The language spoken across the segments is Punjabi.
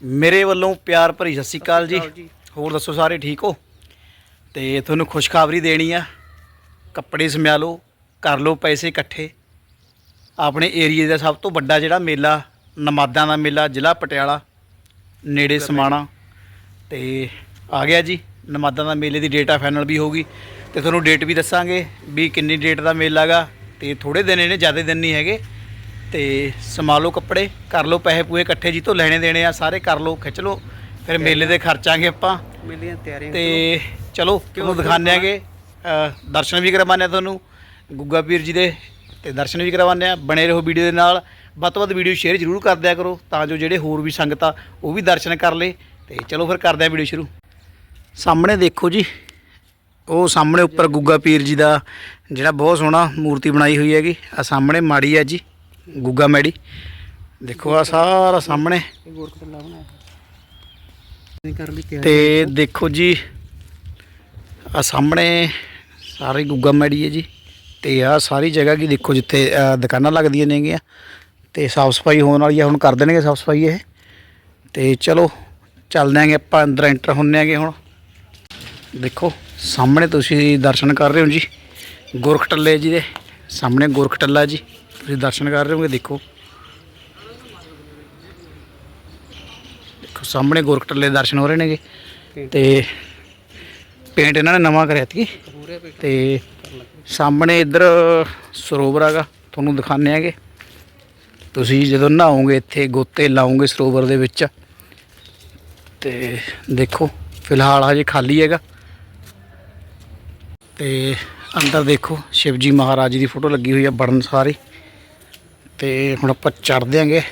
ਮੇਰੇ ਵੱਲੋਂ ਪਿਆਰ ਭਰੀ ਸਤਿ ਸ਼੍ਰੀ ਅਕਾਲ ਜੀ। ਹੋਰ ਦੱਸੋ ਸਾਰੇ ਠੀਕ ਹੋ? ਤੇ ਤੁਹਾਨੂੰ ਖੁਸ਼ਖਬਰੀ ਦੇਣੀ ਆ। ਕੱਪੜੇ ਸਮਿਆ ਲਓ ਕਰ ਲਓ ਪੈਸੇ ਇਕੱਠੇ। ਆਪਣੇ ਏਰੀਏ ਦਾ ਸਭ ਤੋਂ ਵੱਡਾ ਜਿਹੜਾ ਮੇਲਾ ਨਮਾਦਾਂ ਦਾ ਮੇਲਾ ਜ਼ਿਲ੍ਹਾ ਪਟਿਆਲਾ ਨੇੜੇ ਸਮਾਣਾ। ਤੇ ਆ ਗਿਆ ਜੀ ਨਮਾਦਾਂ ਦਾ ਮੇਲੇ ਦੀ ਡੇਟ ਆ ਫਾਈਨਲ ਵੀ ਹੋ ਗਈ। ਤੇ ਤੁਹਾਨੂੰ ਡੇਟ ਵੀ ਦੱਸਾਂਗੇ ਵੀ ਕਿੰਨੀ ਡੇਟ ਦਾ ਮੇਲਾ ਗਾ। ਤੇ ਥੋੜੇ ਦਿਨ ਇਹਨੇ ਜ਼ਿਆਦਾ ਦਿਨ ਨਹੀਂ ਹੈਗੇ। ਤੇ ਸਮਾ ਲਓ ਕੱਪੜੇ ਕਰ ਲਓ ਪੈਸੇ ਪੂਏ ਇਕੱਠੇ ਜੀ ਤੋਂ ਲੈਣੇ ਦੇਣੇ ਆ ਸਾਰੇ ਕਰ ਲਓ ਖਿੱਚ ਲਓ ਫਿਰ ਮੇਲੇ ਦੇ ਖਰਚਾਂਗੇ ਆਪਾਂ। ਮੇਲੀਆਂ ਤਿਆਰੀਆਂ ਤੇ ਚਲੋ ਤੁਹਾਨੂੰ ਦਿਖਾਉਂਦੇ ਆਂਗੇ ਦਰਸ਼ਨ ਵੀ ਕਰਵਾਉਂਦੇ ਆ ਤੁਹਾਨੂੰ ਗੁੱਗਾ ਪੀਰ ਜੀ ਦੇ ਤੇ ਦਰਸ਼ਨ ਵੀ ਕਰਵਾਉਂਦੇ ਆ ਬਣੇ ਰਹੋ ਵੀਡੀਓ ਦੇ ਨਾਲ ਵੱਧ ਤੋਂ ਵੱਧ ਵੀਡੀਓ ਸ਼ੇਅਰ ਜ਼ਰੂਰ ਕਰ ਦਿਆ ਕਰੋ ਤਾਂ ਜੋ ਜਿਹੜੇ ਹੋਰ ਵੀ ਸੰਗਤ ਆ ਉਹ ਵੀ ਦਰਸ਼ਨ ਕਰ ਲੇ ਤੇ ਚਲੋ ਫਿਰ ਕਰਦੇ ਆ ਵੀਡੀਓ ਸ਼ੁਰੂ। ਸਾਹਮਣੇ ਦੇਖੋ ਜੀ ਉਹ ਸਾਹਮਣੇ ਉੱਪਰ ਗੁੱਗਾ ਪੀਰ ਜੀ ਦਾ ਜਿਹੜਾ ਬਹੁਤ ਸੋਹਣਾ ਮੂਰਤੀ ਬਣਾਈ ਹੋਈ ਹੈਗੀ ਆ ਸਾਹਮਣੇ ਮਾੜੀ ਹੈ ਜੀ। ਗੁੱਗਾ ਮੈੜੀ ਦੇਖੋ ਆ ਸਾਰਾ ਸਾਹਮਣੇ। ਇਹ ਤੇ ਦੇਖੋ ਜੀ ਆ ਸਾਹਮਣੇ ਸਾਰੀ ਗੁੱਗਾ ਮੈੜੀ ਹੈ ਜੀ। ਤੇ ਆ ਸਾਰੀ ਜਗ੍ਹਾ ਕੀ ਦੇਖੋ ਜਿੱਥੇ ਦੁਕਾਨਾਂ ਲੱਗਦੀਆਂ ਨੇਗੀਆਂ। ਤੇ ਸਾਫ਼ ਸਫ਼ਾਈ ਹੋਣ ਵਾਲੀ ਆ, ਹੁਣ ਕਰ ਦੇਣਗੇ ਸਾਫ਼ ਸਫ਼ਾਈ ਇਹ। ਤੇ ਚਲੋ, ਚੱਲਦੇ ਆਂਗੇ ਆਪਾਂ, ਅੰਦਰ ਐਂਟਰ ਹੁੰਨੇ ਆਂਗੇ ਹੁਣ। ਦੇਖੋ, ਸਾਹਮਣੇ ਤੁਸੀਂ ਦਰਸ਼ਨ ਕਰ ਰਹੇ ਹੋ ਜੀ। ਗੁਰਖ ਟੱਲੇ ਜੀ ਦੇ, ਸਾਹਮਣੇ ਗੁਰਖ ਟੱਲਾ ਜੀ। ਤੁਸੀਂ ਦਰਸ਼ਨ ਕਰ ਰਹੇ ਹੋਗੇ ਦੇਖੋ। ਦੇਖੋ, ਸਾਹਮਣੇ ਗੁਰਖ ਦਰਸ਼ਨ ਹੋ ਰਹੇ ਨੇਗੇ। ਤੇ ਪੇਂਟ ਇਹਨਾਂ ਨੇ ਨਵਾਂ ਕਰਿਆ ਤੀ। ਪੂਰੇ ਤੇ ਸਾਹਮਣੇ ਇੱਧਰ ਸਰੋਵਰ ਹੈਗਾ, ਤੁਹਾਨੂੰ ਦਿਖਾਣੇ ਆਗੇ ਤੁਸੀਂ ਜਦੋਂ ਨਹਾਓਗੇ, ਇੱਥੇ ਗੋਤੇ ਲਾਓਗੇ ਸਰੋਵਰ ਦੇ ਵਿੱਚ। ਤੇ ਦੇਖੋ, ਫਿਲਹਾਲ ਹਜੇ ਖਾਲੀ ਹੈਗਾ। ਤੇ ਅੰਦਰ ਦੇਖੋ, ਸ਼ਿਵਜੀ ਮਹਾਰਾਜ ਦੀ ਫੋਟੋ ਲੱਗੀ ਹੋਈ ਆ ਬੜਨ ਸਾਰੀ। ਤੇ ਹੁਣ ਆਪਾਂ ਚੜ੍ਹਦੇ ਆਂਗੇ।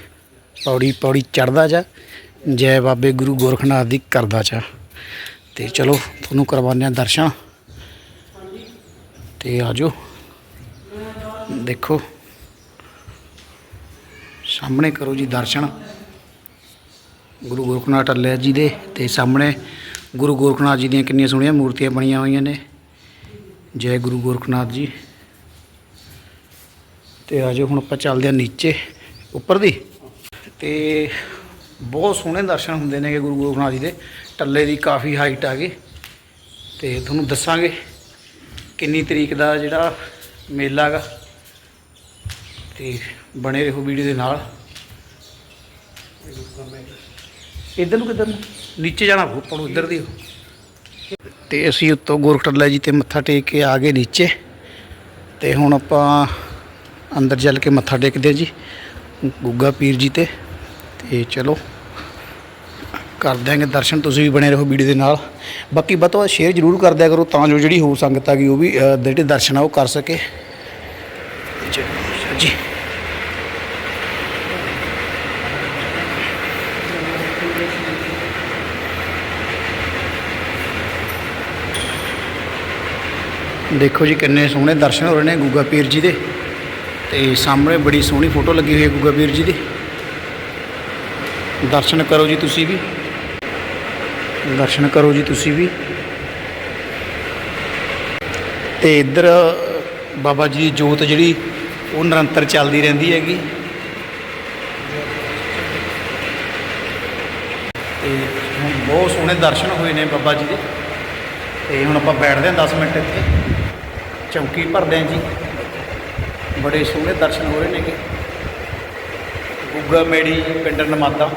ਪੌੜੀ ਪੌੜੀ ਚੜਦਾ ਜਾ। ਜੈ ਬਾਬੇ ਗੁਰੂ ਗੋਰਖਨਾਥ ਦੀ ਕਰਦਾ ਚਾ ਤੇ ਚਲੋ, ਤੁਹਾਨੂੰ ਕਰਵਾਉਂਦੇ ਆ ਦਰਸ਼ਨ। ਤੇ ਆਜੋ। ਦੇਖੋ। ਸਾਹਮਣੇ ਕਰੋ ਜੀ ਦਰਸ਼ਨ। ਗੁਰੂ ਗੋਰਖਨਾਥ ਟੱਲਿਆ ਜੀ ਦੇ ਤੇ ਸਾਹਮਣੇ ਗੁਰੂ ਗੋਰਖਨਾਥ ਜੀ ਦੀਆਂ ਕਿੰਨੀਆਂ ਸੋਹਣੀਆਂ ਮੂਰਤੀਆਂ ਬਣੀਆਂ ਹੋਈਆਂ ਨੇ। ਜੈ ਗੁਰੂ ਗੋਰਖਨਾਥ ਜੀ। ਤੇ ਆਜੋ ਹੁਣ ਆਪਾਂ ਚੱਲਦੇ ਆ ਨੀਚੇ, ਉੱਪਰ ਦੀ। ਤੇ ਬਹੁਤ ਸੋਹਣੇ ਦਰਸ਼ਨ ਹੁੰਦੇ ਨੇਗੇ ਗੁਰੂ ਗੋਰਖਨਾਥ ਜੀ ਦੇ। ਟੱਲੇ ਦੀ ਕਾਫੀ ਹਾਈਟ ਆ ਗਈ। ਤੇ ਤੁਹਾਨੂੰ ਦੱਸਾਂਗੇ ਕਿੰਨੀ ਤਰੀਕ ਦਾ ਜਿਹੜਾ ਮੇਲਾ ਹੈਗਾ। ਤੇ ਬਣੇ ਰਹੋ ਵੀਡੀਓ ਦੇ ਨਾਲ। ਇੱਧਰ ਨੂੰ ਕਿੱਧਰ ਨੂੰ? ਨੀਚੇ ਜਾਣਾ ਪਊ, ਆਪਾਂ ਨੂੰ ਇੱਧਰ ਦੀ। ਤੇ ਅਸੀਂ ਉੱਤੋਂ ਗੋਰਖ ਟੱਲਾ ਜੀ ਤੇ ਮੱਥਾ ਟੇਕ ਕੇ ਆ ਗਏ ਨੀਚੇ। ਤੇ ਹੁਣ ਆਪਾਂ ਅੰਦਰ ਚੱਲ ਕੇ ਮੱਥਾ ਟੇਕਦੇ ਹਾਂ ਜੀ। ਗੁੱਗਾ ਪੀਰ ਜੀ ਤੇ। ਤੇ ਚਲੋ, ਕਰ ਦਿਆਂਗੇ ਦਰਸ਼ਨ, ਤੁਸੀਂ ਵੀ ਬਣੇ ਰਹੋ ਵੀਡੀਓ ਦੇ ਨਾਲ। ਬਾਕੀ ਵੱਧ ਤੋਂ ਵੱਧ ਸ਼ੇਅਰ ਜ਼ਰੂਰ ਕਰ ਦਿਆ ਕਰੋ, ਤਾਂ ਜੋ ਜਿਹੜੀ ਹੋਰ ਸੰਗਤ ਆ ਗਈ, ਉਹ ਵੀ ਜਿਹੜੇ ਦਰਸ਼ਨ ਆ ਉਹ ਕਰ ਸਕੇ। ਜੀ। ਦੇਖੋ ਜੀ, ਕਿੰਨੇ ਸੋਹਣੇ ਦਰਸ਼ਨ ਹੋ ਰਹੇ ਨੇ ਗੁੱਗਾ ਪੀਰ ਜੀ ਦੇ। ਤੇ ਸਾਹਮਣੇ ਬੜੀ ਸੋਹਣੀ ਫੋਟੋ ਲੱਗੀ ਹੋਈ ਹੈ ਗੁੱਗਾ ਵੀਰ ਜੀ ਦੀ। ਦਰਸ਼ਨ ਕਰੋ ਜੀ ਤੁਸੀਂ ਵੀ। ਦਰਸ਼ਨ ਕਰੋ ਜੀ ਤੁਸੀਂ ਵੀ। ਤੇ ਇੱਧਰ ਬਾਬਾ ਜੀ ਦੀ ਜੋਤ ਜਿਹੜੀ, ਉਹ ਨਿਰੰਤਰ ਚੱਲਦੀ ਰਹਿੰਦੀ ਹੈਗੀ। ਤੇ ਹੁਣ ਬਹੁਤ ਸੋਹਣੇ ਦਰਸ਼ਨ ਹੋਏ ਨੇ ਬਾਬਾ ਜੀ ਦੇ। ਤੇ ਹੁਣ ਆਪਾਂ ਬੈਠਦੇ ਹਾਂ 10 ਮਿੰਟ ਇੱਥੇ। ਚੌਂਕੀ ਭਰਦੇ ਹਾਂ ਜੀ। ਬੜੇ ਸੋਹਣੇ ਦਰਸ਼ਨ ਹੋ ਰਹੇ ਨੇਗੇ। ਗੁੱਗਾ ਮੇੜੀ, ਪਿੰਡ ਨਮਾਦਾ,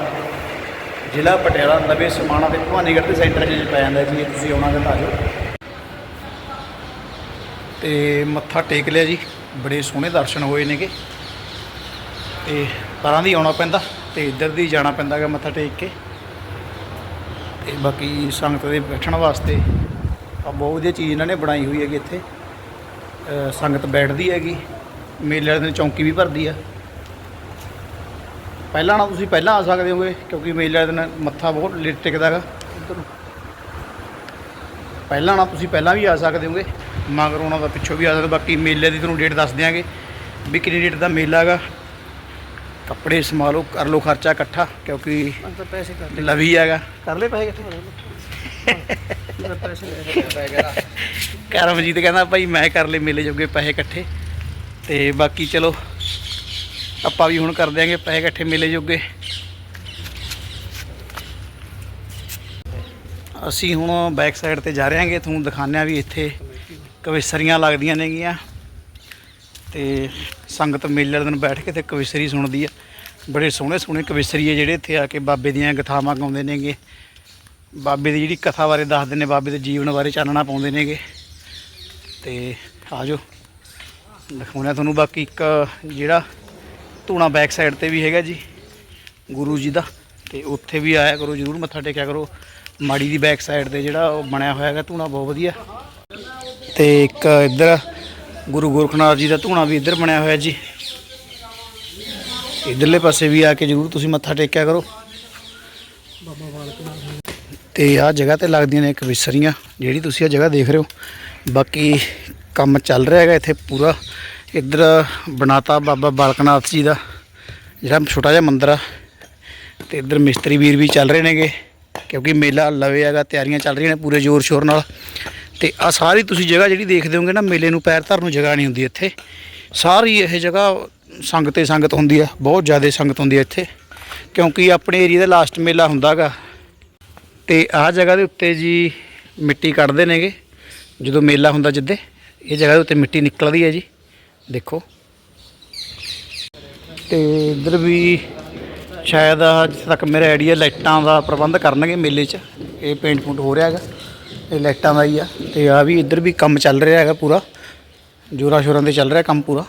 ਜ਼ਿਲ੍ਹਾ ਪਟਿਆਲਾ, ਨਵੇਂ ਸਮਾਣਾ ਤੇ ਭਵਾਨੀਗੜ੍ਹ ਦੇ ਸੈਂਟਰ 'ਚ ਪੈ ਜਾਂਦਾ ਜੀ, ਤੁਸੀਂ ਆਉਣਾ ਤਾਂ ਆ ਜਾਓ ਤੇ ਮੱਥਾ ਟੇਕ ਲਿਆ ਜੀ, ਬੜੇ ਸੋਹਣੇ ਦਰਸ਼ਨ ਹੋਏ ਨੇਗੇ। ਤੇ ਪਰਾਂ ਦੀ ਆਉਣਾ ਪੈਂਦਾ ਤੇ ਇੱਧਰ ਦੀ ਜਾਣਾ ਪੈਂਦਾ ਗਾ ਮੱਥਾ ਟੇਕ ਕੇ। ਤੇ ਬਾਕੀ ਸੰਗਤ ਦੇ ਬੈਠਣ ਵਾਸਤੇ ਆ ਬਹੁਤ ਵਧੀਆ ਚੀਜ਼ ਇਹਨਾਂ ਨੇ ਬਣਾਈ ਹੋਈ ਹੈਗੀ ਇੱਥੇ। ਸੰਗਤ ਬੈਠਦੀ ਹੈਗੀ। ਮੇਲੇ ਵਾਲੇ ਦਿਨ ਚੌਂਕੀ ਵੀ ਭਰਦੀ ਆ। ਪਹਿਲਾਂ ਨਾ ਤੁਸੀਂ ਪਹਿਲਾਂ ਆ ਸਕਦੇ ਹੋਗੇ ਕਿਉਂਕਿ ਮੇਲੇ ਵਾਲੇ ਦਿਨ ਮੱਥਾ ਬਹੁਤ ਲੇਟ ਟਿਕਦਾ ਹੈਗਾ ਪਹਿਲਾਂ ਨਾ ਤੁਸੀਂ ਪਹਿਲਾਂ ਵੀ ਆ ਸਕਦੇ ਹੋਗੇ ਮਗਰ ਉਹਨਾਂ ਦਾ ਪਿੱਛੋਂ ਵੀ ਆ ਸਕਦੇ ਬਾਕੀ ਮੇਲੇ ਦੀ ਤੁਹਾਨੂੰ ਡੇਟ ਦੱਸ ਦਿਆਂਗੇ ਵੀ ਕਿੰਨੀ ਡੇਟ ਦਾ ਮੇਲਾ ਹੈਗਾ ਕੱਪੜੇ ਸਮਾ ਲਓ ਕਰ ਲਓ ਖਰਚਾ ਇਕੱਠਾ ਕਿਉਂਕਿ ਪੈਸੇ ਕਰ ਲੈ ਲਵੀ ਹੈਗਾ ਕਰ ਲੈ ਪੈਸੇ ਇਕੱਠੇ? ਲੈ ਕਰਮਜੀਤ ਕਹਿੰਦਾ ਭਾਈ ਮੈਂ ਕਰ ਲਏ ਮੇਲੇ ਜੋਗੇ ਪੈਸੇ ਇਕੱਠੇ। ਤੇ ਬਾਕੀ ਚਲੋ, ਆਪਾਂ ਵੀ ਹੁਣ ਕਰ ਦਿਆਂਗੇ ਪੈਸੇ ਇਕੱਠੇ ਮਿਲੇ ਜੋਗੇ। ਅਸੀਂ ਹੁਣ ਬੈਕ ਸਾਈਡ ਤੇ ਜਾ ਰਹੇ ਹਾਂਗੇ, ਤੁਹਾਨੂੰ ਦਿਖਾਉਂਦੇ ਆ ਵੀ ਇੱਥੇ ਕਵਿਸਰੀਆਂ ਲੱਗਦੀਆਂ ਨੇਗੀਆਂ। ਤੇ ਸੰਗਤ ਮੇਲੇ ਦਿਨ ਬੈਠ ਕੇ ਤੇ ਕਵਿਸਰੀ ਸੁਣਦੀ ਆ। ਬੜੇ ਸੋਹਣੇ ਸੋਹਣੇ ਕਵਿਸਰੀ ਕਵਿਸਰੀਏ ਜਿਹੜੇ ਇੱਥੇ ਆ ਕੇ ਬਾਬੇ ਦੀਆਂ ਕਥਾਵਾਂ ਗਾਉਂਦੇ ਨੇਗੇ। ਬਾਬੇ ਦੀ ਜਿਹੜੀ ਕਥਾ ਬਾਰੇ ਦੱਸਦੇ ਨੇ, ਬਾਬੇ ਦੇ ਜੀਵਨ ਬਾਰੇ ਚਾਨਣਾ ਪਾਉਂਦੇ ਨੇਗੇ। ਤੇ ਆਜੋ ਦਿਖਾਉਣਾ ਤੁਹਾਨੂੰ, ਬਾਕੀ ਇੱਕ ਜਿਹੜਾ ਧੂਣਾ ਬੈਕ ਸਾਈਡ ਤੇ ਵੀ ਹੈਗਾ ਜੀ, ਗੁਰੂ ਜੀ ਦਾ, ਤੇ ਉੱਥੇ ਵੀ ਆਇਆ ਕਰੋ ਜਰੂਰ, ਮੱਥਾ ਟੇਕਿਆ ਕਰੋ। ਮਾੜੀ ਦੀ ਬੈਕ ਸਾਈਡ ਤੇ ਜਿਹੜਾ ਉਹ ਬਣਿਆ ਹੋਇਆ ਹੈਗਾ, ਧੂਣਾ ਬਹੁਤ ਵਧੀਆ। ਤੇ ਇੱਕ ਇੱਧਰ ਗੁਰੂ ਗੋਰਖਨਾਥ ਜੀ ਦਾ ਧੂਣਾ ਵੀ ਇੱਧਰ ਬਣਿਆ ਹੋਇਆ ਜੀ। ਇਧਰਲੇ ਪਾਸੇ ਵੀ ਆ ਕੇ ਜਰੂਰ ਤੁਸੀਂ ਮੱਥਾ ਟੇਕਿਆ ਕਰੋ। ਬਾਬਾ ਬਾਲਕ ਤੇ ਆਹ ਜਗ੍ਹਾ ਤੇ ਲੱਗਦੀਆਂ ਨੇ ਇੱਕ ਵਿਸਰੀਆਂ, ਜਿਹੜੀ ਤੁਸੀਂ ਇਹ ਜਗ੍ਹਾ ਦੇਖ ਰਹੇ ਹੋ। ਬਾਕੀ ਕੰਮ ਚੱਲ ਰਿਹਾ ਹੈਗਾ ਇੱਥੇ ਪੂਰਾ। ਇੱਧਰ ਬਣਾਤਾ ਬਾਬਾ ਬਾਲਕਨਾਥ ਜੀ ਦਾ, ਜਿਹੜਾ ਛੋਟਾ ਜਿਹਾ ਮੰਦਿਰ ਆ। ਤੇ ਇੱਧਰ ਮਿਸਤਰੀ ਵੀਰ ਵੀ ਚੱਲ ਰਹੇ ਨੇਗੇ, ਕਿਉਂਕਿ ਮੇਲਾ ਲਵੇ ਹੈਗਾ, ਤਿਆਰੀਆਂ ਚੱਲ ਰਹੀਆਂ ਨੇ ਪੂਰੇ ਜ਼ੋਰ ਸ਼ੋਰ ਨਾਲ। ਤੇ ਆ ਸਾਰੀ ਤੁਸੀਂ ਜਗ੍ਹਾ ਜਿਹੜੀ ਦੇਖਦੇ ਹੋਗੇ ਨਾ, ਮੇਲੇ ਨੂੰ ਪੈਰ ਧਰਨ ਨੂੰ ਜਗ੍ਹਾ ਨਹੀਂ ਹੁੰਦੀ ਇੱਥੇ। ਸਾਰੀ ਇਹ ਜਗ੍ਹਾ ਸੰਗਤੇ ਸੰਗਤ ਹੁੰਦੀ ਆ, ਬਹੁਤ ਜ਼ਿਆਦਾ ਸੰਗਤ ਹੁੰਦੀ ਆ ਇੱਥੇ। ਕਿਉਂਕਿ ਆਪਣੇ ਏਰੀਆ ਦਾ ਲਾਸਟ ਮੇਲਾ ਹੁੰਦਾਗਾ ਤੇ ਆਹ ਜਗ੍ਹਾ ਦੇ ਉੱਤੇ ਜੀ ਮਿੱਟੀ ਕੱਢਦੇ ਨੇਗੇ, ਜਦੋਂ ਮੇਲਾ ਹੁੰਦਾ ਜਿੱਦੇ। ਇਹ ਜਗ੍ਹਾ ਦੇ ਉੱਤੇ ਮਿੱਟੀ ਨਿਕਲਦੀ ਹੈ ਜੀ। ਦੇਖੋ। ਤੇ ਇੱਧਰ ਵੀ ਸ਼ਾਇਦ ਜਿੱਥੇ ਤੱਕ ਮੇਰਾ ਆਈਡੀਆ ਲਾਈਟਾਂ ਦਾ ਪ੍ਰਬੰਧ ਕਰਨਗੇ ਮੇਲੇ 'ਚ, ਇਹ ਪੇਂਟ ਪੂੰਟ ਹੋ ਰਿਹਾ ਹੈਗਾ। ਇਹ ਲਾਈਟਾਂ ਦਾ ਹੀ ਆ। ਤੇ ਆ ਵੀ ਇੱਧਰ ਵੀ ਕੰਮ ਚੱਲ ਰਿਹਾ ਹੈਗਾ ਪੂਰਾ। ਜੋਰਾਂ ਸ਼ੋਰਾਂ ਤੇ ਚੱਲ ਰਿਹਾ ਕੰਮ ਪੂਰਾ।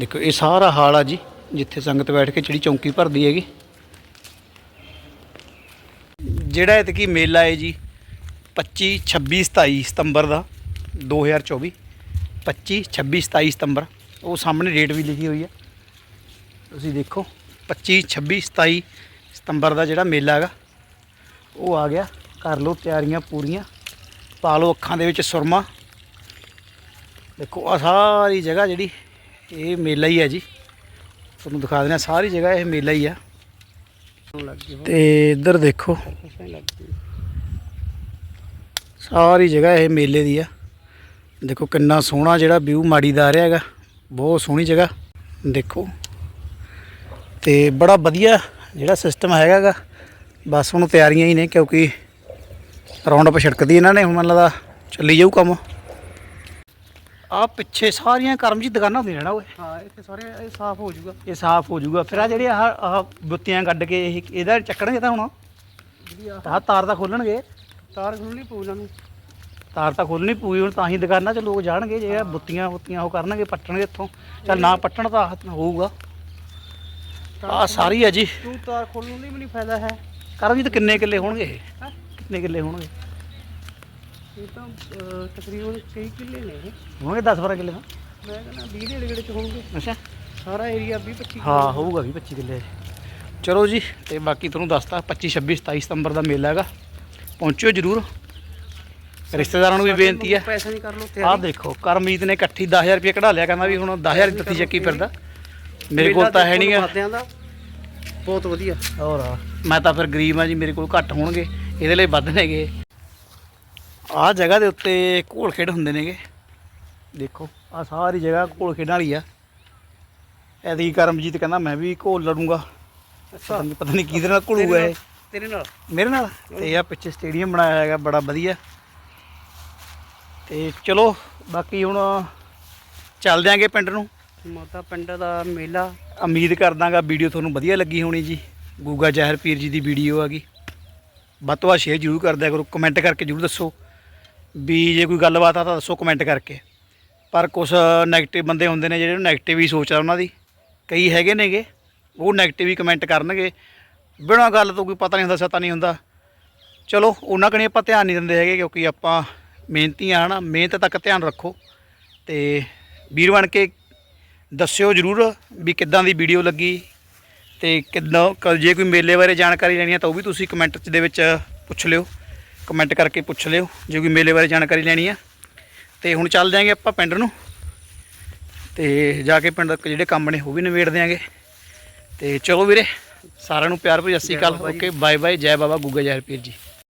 ਦੇਖੋ, ਇਹ ਸਾਰਾ ਹਾਲ ਆ ਜੀ, ਜਿੱਥੇ ਸੰਗਤ ਬੈਠ ਕੇ ਜਿਹੜੀ ਚੌਂਕੀ ਭਰਦੀ ਹੈਗੀ। ਜਿਹੜਾ ਇਤਕੀ ਮੇਲਾ ਹੈ ਜੀ 25 26 27 ਸਤੰਬਰ ਦਾ 2024 25 26 27 ਸਤੰਬਰ। ਉਹ ਸਾਹਮਣੇ ਡੇਟ ਵੀ ਲਿਖੀ ਹੋਈ ਹੈ। ਤੁਸੀਂ ਦੇਖੋ 25 26 27 ਸਤੰਬਰ ਦਾ ਜਿਹੜਾ ਮੇਲਾ ਹੈਗਾ, ਉਹ ਆ ਗਿਆ। ਕਰ ਲਓ ਤਿਆਰੀਆਂ ਪੂਰੀਆਂ। ਪਾ ਲਓ ਅੱਖਾਂ ਦੇ ਵਿੱਚ ਸੁਰਮਾ। ਦੇਖੋ ਆ ਸਾਰੀ ਜਗ੍ਹਾ ਜਿਹੜੀ, ਇਹ ਮੇਲਾ ਹੀ ਹੈ ਜੀ। ਤੁਹਾਨੂੰ ਦਿਖਾ ਦਿੰਦੇ ਸਾਰੀ ਜਗ੍ਹਾ ਇਹ ਮੇਲਾ ਹੀ ਆ। ਲੱਗ ਗਈ ਤੇ ਇੱਧਰ ਦੇਖੋ, ਸਾਰੀ ਜਗ੍ਹਾ ਇਹ ਮੇਲੇ ਦੀ ਆ। ਦੇਖੋ ਕਿੰਨਾ ਸੋਹਣਾ ਜਿਹੜਾ ਵਿਊ ਮਾੜੀ ਦਾ ਆ ਰਿਹਾ ਹੈਗਾ। ਬਹੁਤ ਸੋਹਣੀ ਜਗ੍ਹਾ। ਦੇਖੋ। ਤੇ ਬੜਾ ਵਧੀਆ ਜਿਹੜਾ ਸਿਸਟਮ ਹੈਗਾਗਾ ਬਸ ਹੁਣ ਤਿਆਰੀਆਂ ਹੀ ਨੇ ਕਿਉਂਕਿ ਰਾਉਂਡ ਅਪ ਛਿੜਕਦੀ ਇਹਨਾਂ ਨੇ ਹੁਣ ਮੈਨੂੰ ਲੱਗਦਾ ਚੱਲੀ ਜਾਊ ਕੰਮ। ਆ ਪਿੱਛੇ ਸਾਰੀਆਂ ਕਰਮਜੀਤ ਦੁਕਾਨਾਂ ਹੁੰਦੀਆਂ ਨੇ ਨਾ ਓਏ। ਹਾਂ ਇੱਥੇ ਸਾਰੇ ਇਹ ਸਾਫ਼ ਹੋ ਜਾਊਗਾ। ਇਹ ਸਾਫ਼ ਹੋ ਜਾਊਗਾ। ਫਿਰ ਆ ਜਿਹੜੇ ਆਹ ਆਹ ਬੁੱਤੀਆਂ ਕੱਢ ਕੇ ਇਹ ਇਹਦਾ ਚੱਕਣਗੇ ਤਾਂ ਹੁਣ? ਜਿਹੜੀ ਆ ਆਹ ਤਾਰ ਤਾਂ ਖੋਲਣਗੇ। ਤਾਰ ਖੁੱਲਣੀ ਪਊ ਇਹਨਾਂ ਨੂੰ। ਤਾਰ ਤਾਂ ਖੋਲਣੀ ਪੂਰੀ ਹੁਣ ਤਾਂ ਹੀ ਦੁਕਾਨਾਂ 'ਚ ਲੋਕ ਜਾਣਗੇ ਜੇ ਇਹ ਬੁੱਤੀਆਂ ਬੁੱਤੀਆਂ ਉਹ ਕਰਨਗੇ ਪੱਟਣਗੇ ਇੱਥੋਂ। ਚੱਲ ਨਾ ਪੱਟਣ ਤਾਂ ਆਹ ਹੋਊਗਾ। ਆ ਸਾਰੀ ਹੈ ਜੀ। ਤੂੰ ਤਾਰ ਖੋਲਣ ਲਈ ਵੀ ਨਹੀਂ ਫਾਇਦਾ ਹੈ। ਕਰਨ ਜੀ ਤਾਂ ਕਿੰਨੇ ਕਿੱਲੇ ਹੋਣਗੇ ਇਹ? ਕਿੰਨੇ ਕਿੱਲੇ ਹੋਣਗੇ? ਇਹ ਤਾਂ ਅਹ, ਤਕਰੀਬਨ ਕਈ ਕਿੱਲੇ ਨੇ ਇਹ। ਹੋਣਗੇ 10 12 ਕਿੱਲੇ ਤਾਂ। ਮੈਂ ਕਹਿੰਦਾ 20 ਦੇ ਚ ਹੋਣਗੇ। ਅੱਛਾ। ਸਾਰਾ ਏਰੀਆ 20 25 ਹਾਂ ਹੋਊਗਾ ਵੀ 25 ਕਿੱਲੇ। ਚਲੋ ਜੀ ਤੇ ਬਾਕੀ ਤੁਹਾਨੂੰ ਦੱਸਤਾ 25 26 27 ਸਤੰਬਰ ਦਾ ਮੇਲਾ ਹੈਗਾ। ਪਹੁੰਚਿਓ ਜਰੂਰ। ਰਿਸ਼ਤੇਦਾਰਾਂ ਨੂੰ ਵੀ ਬੇਨਤੀ ਹੈ ਪੈਸਾ ਨਹੀਂ ਕਰ ਲੋ ਆਹ ਦੇਖੋ ਕਰਮਜੀਤ ਨੇ ਇਕੱਠੀ 10000 ਰੁਪਏ ਕਢਾ ਲਿਆ ਕਹਿੰਦਾ ਵੀ ਹੁਣ 10000 ਦੀ ਤੱਤੀ ਚੱਕੀ ਫਿਰਦਾ। ਮੇਰੇ ਕੋਲ ਤਾਂ ਹੈ ਨਹੀਂ ਗਾ ਬਹੁਤ ਵਧੀਆ। ਹੋਰ। ਮੈਂ ਤਾਂ ਫਿਰ ਗਰੀਬ ਆ ਜੀ ਮੇਰੇ ਕੋਲ ਘੱਟ ਹੋਣਗੇ ਇਹਦੇ ਲਈ ਵੱਧ ਨੇਗੇ। ਆਹ ਜਗ੍ਹਾ ਦੇ ਉੱਤੇ ਘੋਲ ਖੇਡ ਹੁੰਦੇ ਨੇਗੇ। ਦੇਖੋ ਆ ਸਾਰੀ ਜਗ੍ਹਾ ਘੋਲ ਖੇਡਾਂ ਵਾਲੀ ਆ। ਐਦੀ ਕਰਮਜੀਤ ਕਹਿੰਦਾ ਮੈਂ ਵੀ ਘੋਲ ਲੜੂੰਗਾ। ਪਤਾ ਨਹੀਂ ਕਿਹਦੇ ਨਾਲ ਘੋਲੂਗਾ ਇਹ। ਤੇਰੇ ਨਾਲ? ਮੇਰੇ ਨਾਲ? ਤੇ ਆ ਪਿੱਛੇ ਸਟੇਡੀਅਮ ਬਣਾਇਆ ਹੈਗਾ ਬੜਾ ਵਧੀਆ। ਤੇ ਚਲੋ ਬਾਕੀ ਹੁਣ ਚੱਲ ਦਿਆਂਗੇ ਪਿੰਡ ਨੂੰ। ਮਾਤਾ ਪਿੰਡ ਦਾ ਮੇਲਾ। ਉਮੀਦ ਕਰਦਾਗਾ ਵੀਡੀਓ ਤੁਹਾਨੂੰ ਵਧੀਆ ਲੱਗੀ ਹੋਣੀ ਜੀ। ਗੂਗਾ ਜ਼ਹਿਰ ਪੀਰ ਜੀ ਦੀ ਵੀਡੀਓ ਆ ਗਈ। ਵੱਧ ਤੋਂ ਵੱਧ ਸ਼ੇਅਰ ਜ਼ਰੂਰ ਕਰਦੇ ਕਰੋ ਕਮੈਂਟ ਕਰਕੇ ਜ਼ਰੂਰ ਦੱਸੋ। ਵੀ ਜੇ ਕੋਈ ਗੱਲਬਾਤ ਆ ਤਾਂ ਦੱਸੋ ਕਮੈਂਟ ਕਰਕੇ। ਪਰ ਕੁਝ ਨੈਗੇਟਿਵ ਬੰਦੇ ਹੁੰਦੇ ਨੇ ਜਿਹੜੇ ਨੈਗੇਟਿਵ ਹੀ ਸੋਚ ਆ ਉਹਨਾਂ ਦੀ। ਕਈ ਹੈਗੇ ਨੇਗੇ ਉਹ ਨੈਗੇਟਿਵ ਹੀ ਕਮੈਂਟ ਕਰਨਗੇ। ਬਿਨਾਂ ਗੱਲ ਤੋਂ ਕੋਈ ਪਤਾ ਨਹੀਂ ਹੁੰਦਾ ਸਤਾ ਨਹੀਂ ਹੁੰਦਾ। ਚਲੋ ਉਹਨਾਂ ਕਣੀ ਆਪਾਂ ਧਿਆਨ ਨਹੀਂ ਦਿੰਦੇ ਹੈਗੇ ਕਿਉਂਕਿ ਆਪਾਂ ਮਿਹਨਤੀ ਆ ਹਨਾ ਮਿਹਨਤ ਤੱਕ ਧਿਆਨ ਰੱਖੋ। ਤੇ ਵੀਰ ਬਣ ਕੇ ਦੱਸਿਓ ਜਰੂਰ ਵੀ ਕਿੱਦਾਂ ਦੀ ਵੀਡੀਓ ਲੱਗੀ ਤੇ ਕਿੱਦਾਂ ਜੇ ਕੋਈ ਮੇਲੇ ਬਾਰੇ ਜਾਣਕਾਰੀ ਲੈਣੀ ਹੈ ਤਾਂ ਉਹ ਵੀ ਤੁਸੀਂ ਕਮੈਂਟ ਦੇ ਵਿੱਚ ਪੁੱਛ ਲਿਓ। ਕਮੈਂਟ ਕਰਕੇ ਪੁੱਛ ਲਿਓ ਜੇ ਕੋਈ ਮੇਲੇ ਬਾਰੇ ਜਾਣਕਾਰੀ ਲੈਣੀ ਆ ਤੇ ਹੁਣ ਚੱਲ ਦਿਆਂਗੇ ਆਪਾਂ ਪਿੰਡ ਨੂੰ। ਤੇ ਜਾ ਕੇ ਪਿੰਡ ਦੇ ਜਿਹੜੇ ਕੰਮ ਨੇ ਉਹ ਵੀ ਨਿਬੇੜ ਦਿਆਂਗੇ। ਤੇ ਚਲੋ ਵੀਰੇ ਸਾਰਿਆਂ ਨੂੰ ਪਿਆਰ ਭਰੀ ਸਤਿ ਸ਼੍ਰੀ ਅਕਾਲ। ਓਕੇ ਬਾਏ ਬਾਏ ਜੈ ਬਾਬਾ ਗੁੱਗਾ ਜੈ ਪੀਰ ਜੀ।